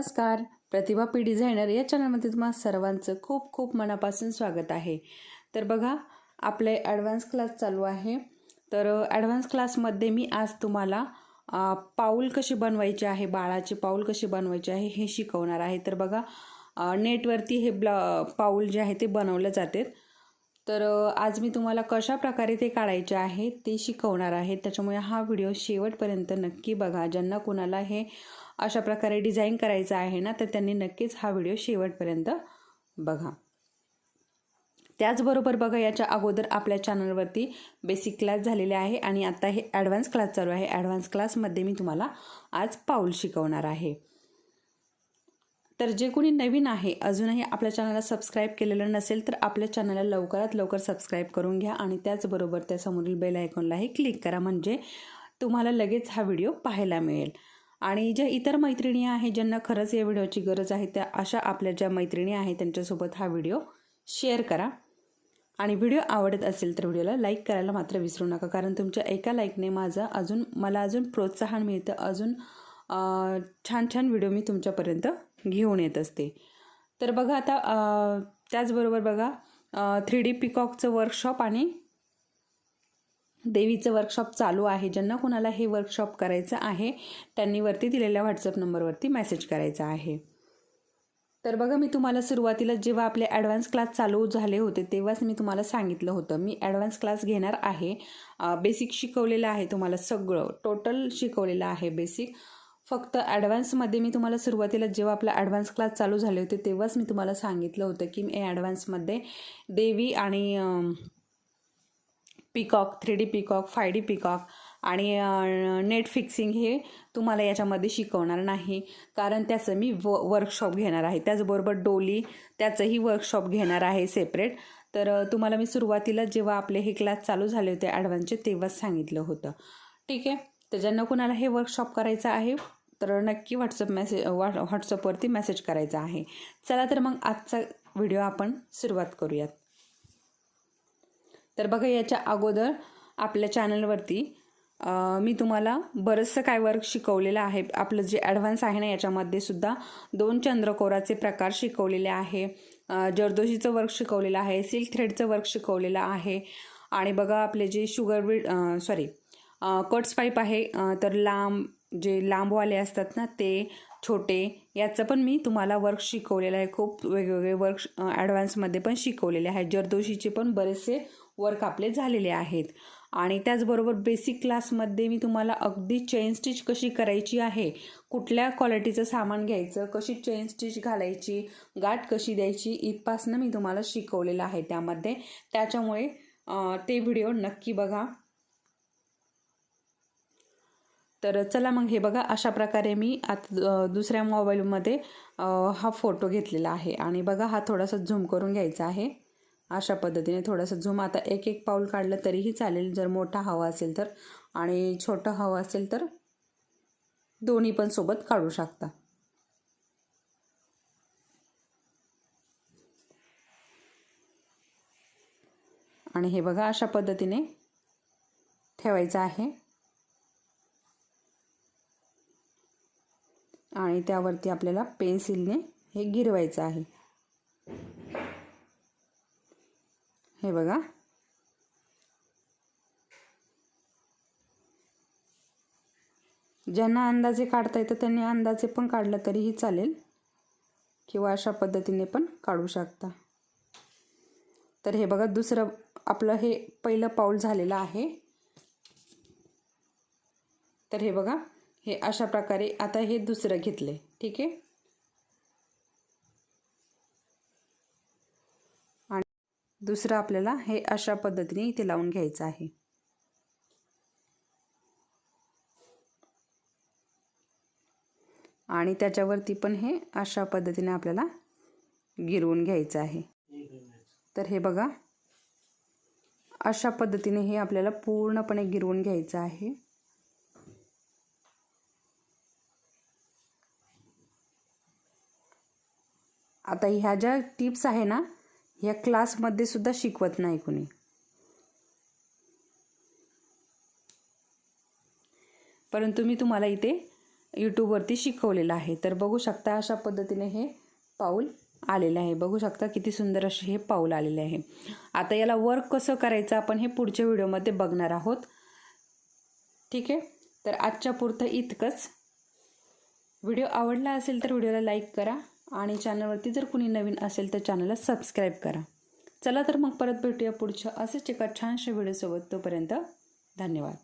नमस्कार. प्रतिभा P designer या चॅनलमध्ये तुम्हा सर्वांचं खूप खूप मनापासून स्वागत आहे. तर बघा आपले ॲडव्हान्स क्लास चालू आहे. तर ॲडव्हान्स क्लासमध्ये मी आज तुम्हाला पाऊल कशी बनवायचे आहे बाळाचे पाऊल कसे बनवायचे आहे हे शिकवणार आहे. तर बघा नेटवरती हे ब्ल पाऊल जे आहे ते बनवलं जाते. तर आज मी तुम्हाला कशा प्रकारे ते काढायचे आहे ते शिकवणार आहे. त्याच्यामुळे हा व्हिडिओ शेवटपर्यंत नक्की बघा. ज्यांना कुणाला हे अशा प्रकारे डिझाईन करायचं आहे ना तर त्यांनी नक्कीच हा व्हिडिओ शेवटपर्यंत बघा. त्याचबरोबर बघा याच्या अगोदर आपल्या चॅनलवरती बेसिक क्लास झालेले आहे आणि आता हे ॲडव्हान्स क्लास चालू आहे. ॲडव्हान्स क्लासमध्ये मी तुम्हाला आज पाऊल शिकवणार आहे. तर जे कोणी नवीन आहे अजूनही आपल्या चॅनलला सबस्क्राईब केलेलं नसेल तर आपल्या चॅनलला लवकरात लवकर सबस्क्राईब करून घ्या आणि त्याचबरोबर त्यासमोरील बेल आयकॉनलाही क्लिक करा. म्हणजे तुम्हाला लगेच हा व्हिडिओ पाहायला मिळेल. आणि ज्या इतर मैत्रिणी आहेत ज्यांना खरंच या व्हिडिओची गरज आहे त्या अशा आपल्या ज्या मैत्रिणी आहेत त्यांच्यासोबत हा व्हिडिओ शेअर करा. आणि व्हिडिओ आवडत असेल तर व्हिडिओला लाईक करायला मात्र विसरू नका कारण तुमच्या एका लाईकने माझं अजून मला अजून प्रोत्साहन मिळतं अजून छान छान व्हिडिओ मी तुमच्यापर्यंत घेऊन येत असते. तर बघा आता त्याचबरोबर बघा थ्री डी पिकॉकचं वर्कशॉप आणि देवीचं वर्कशॉप चालू आहे. ज्यांना कुणाला हे वर्कशॉप करायचं आहे त्यांनी वरती दिलेल्या व्हॉट्सअप नंबरवरती मेसेज करायचा आहे. तर बघा मी तुम्हाला सुरुवातीला जेव्हा आपले ॲडव्हान्स क्लास चालू झाले होते तेव्हाच मी तुम्हाला सांगितलं होतं. मी ॲडव्हान्स क्लास घेणार आहे. बेसिक शिकवलेलं आहे तुम्हाला सगळं. टोटल शिकवलेलं आहे बेसिक फक्त ॲडव्हान्समध्ये मी तुम्हाला सुरुवातीला जेव्हा आपला ॲडव्हान्स क्लास चालू झाले होते तेव्हाच मी तुम्हाला सांगितलं होतं की मी ॲडव्हान्समध्ये देवी आणि peacock three D peacock five D peacock आणि नेट फिक्सिंग हे तुम्हाला याच्यामध्ये शिकवणार नाही. कारण त्याचं मी व वर्कशॉप घेणार आहे. त्याचबरोबर डोली त्याचंही वर्कशॉप घेणार आहे सेपरेट तर तुम्हाला मी सुरुवातीला जेव्हा आपले हे क्लास चालू झाले होते ॲडव्हान्सचे तेव्हाच सांगितलं होतं. ठीक आहे? तर ज्यांना कुणाला हे वर्कशॉप करायचं आहे तर नक्की व्हॉट्सअप मेसेज व्हॉट व्हॉट्सअपवरती मेसेज करायचा आहे. चला तर मग आजचा व्हिडिओ आपण सुरुवात करूयात. तर बघा याच्या अगोदर आपल्या चॅनलवरती मी तुम्हाला बरंचसं काय वर्क शिकवलेलं आहे. आपलं जे ॲडव्हान्स आहे ना याच्यामध्ये सुद्धा दोन चंद्रकोराचे प्रकार शिकवलेले आहे. जर्दोशीचं जरदोशीचं वर्क शिकवलेलं आहे सिल्क थ्रेडचं वर्क शिकवलेलं आहे. आणि बघा आपले जे sugar bead sorry cuts pipe आहे तर लांब जे लांबवाले असतात ना ते छोटे याचं पण मी तुम्हाला वर्क शिकवलेलं आहे. खूप वेगवेगळे वर्क ॲडव्हान्समध्ये पण शिकवलेले आहेत. जरदोशीचे पण बरेचसे वर्क आपले झालेले आहेत. आणि त्याचबरोबर बेसिक क्लासमध्ये मी तुम्हाला अगदी चेन स्टिच कशी करायची आहे कुठल्या क्वालिटीचं सामान घ्यायचं कशी चेन स्टिच घालायची गाठ कशी द्यायची इथपासनं मी तुम्हाला शिकवलेलं आहे त्यामध्ये. त्याच्यामुळे ते व्हिडिओ नक्की बघा. तर चला मग हे बघा अशा प्रकारे मी आता दुसऱ्या मोबाईलमध्ये हा फोटो घेतलेला आहे. आणि बघा हा थोडासा झूम करून घ्यायचा आहे. अशा पद्धतीने थोडंसं झूम आता एक एक पाऊल काढलं तरीही चालेल जर मोठा हवा असेल तर. आणि छोटं हवं असेल तर दोन्ही पण सोबत काढू शकता. आणि हे बघा अशा पद्धतीने ठेवायचं आहे. आणि त्यावरती आपल्याला पेन्सिलने हे गिरवायचं आहे. हे बघा. ज्यांना अंदाजे काढता येतं त्यांनी अंदाजे पण काढलं तरीही चालेल. किंवा अशा पद्धतीने पण काढू शकता. तर हे बघा दुसरं आपलं हे पहिलं पाऊल झालेलं आहे. तर हे बघा हे अशा प्रकारे आता हे दुसरं घेतले ठीक आहे? आणि दुसरं आपल्याला हे अशा पद्धतीने इथे लावून घ्यायचं आहे. आणि त्याच्यावरती पण हे अशा पद्धतीने आपल्याला गिरवून घ्यायचं आहे. तर हे बघा अशा पद्धतीने हे आपल्याला पूर्णपणे गिरवून घ्यायचं आहे. आता ह्या ज्या टिप्स आहे ना ह्या क्लासमध्ये सुद्धा शिकवत नाही कुणी. परंतु मी तुम्हाला इथे यूट्यूबवरती शिकवलेलं आहे. तर बघू शकता अशा पद्धतीने हे पाऊल आलेलं आहे. बघू शकता किती सुंदर असे हे पाऊल आलेले आहे. आता याला वर्क कसं करायचं आपण हे पुढच्या व्हिडिओमध्ये बघणार आहोत. ठीक आहे? तर आजच्या पुरतं इतकंच. व्हिडिओ आवडला असेल तर व्हिडिओला लाईक करा. आणि चॅनलवरती जर कुणी नवीन असेल तर चॅनलला सबस्क्राईब करा. चला तर मग परत भेटूया पुढच्या असेच एका छानशा व्हिडिओसोबत तोपर्यंत धन्यवाद.